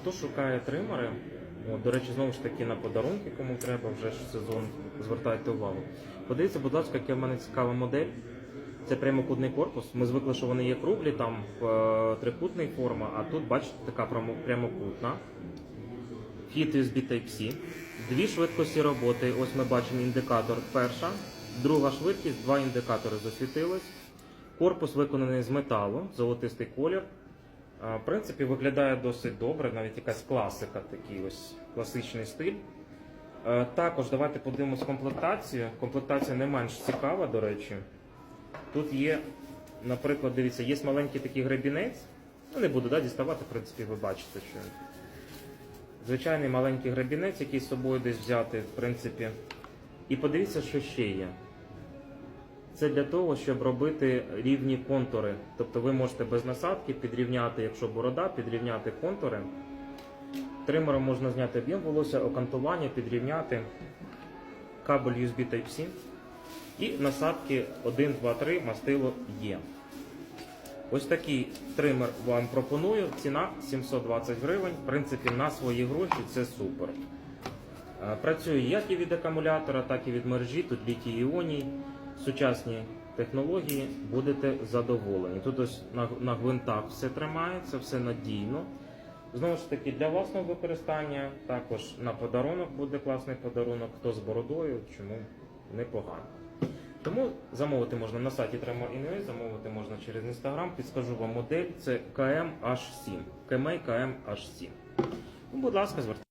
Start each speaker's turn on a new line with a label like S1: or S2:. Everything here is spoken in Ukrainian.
S1: Хто шукає тримери, до речі, знову ж таки на подарунки, кому треба вже ж сезон, звертайте увагу. Подивіться, будь ласка, яка в мене цікава модель. Це прямокутний корпус. Ми звикли, що вони є круглі, там е, трикутний форма, а тут, бачите, така прямокутна. Вхід USB Type-C. Дві швидкості роботи. Ось ми бачимо індикатор перша, друга швидкість, два індикатори засвітились. Корпус виконаний з металу, золотистий колір. В принципі, виглядає досить добре, навіть якась класика, такий ось класичний стиль. Е, Також давайте подивимось комплектацію. Комплектація не менш цікава, до речі. Тут є, наприклад, дивіться, є маленький такий гребінець. Ну, не буду да, діставати, в принципі, ви бачите, що звичайний маленький гребінець, який з собою десь взяти, в принципі. І подивіться, що ще є. Це для того, щоб робити рівні контури. Тобто ви можете без насадки підрівняти, якщо борода, підрівняти контури. Тримером можна зняти об'єм волосся, окантування, підрівняти кабель USB Type-C. І насадки 1, 2, 3 мастило є. Ось такий тример вам пропоную. Ціна 720 гривень. В принципі, на свої гроші це супер. Е, Працює як і від акумулятора, так і від мережі. Тут літій іоній, сучасні технології, будете задоволені. Тут ось на, на гвинтах все тримається, все надійно. Знову ж таки, для власного використання, також на подарунок буде класний подарунок. Хто з бородою, чому непогано. Тому замовити можна на сайті Tremor.ua, замовити можна через Instagram. Підскажу вам модель, це KMH7. KMA KMH7. Ну, будь ласка, звертайтеся.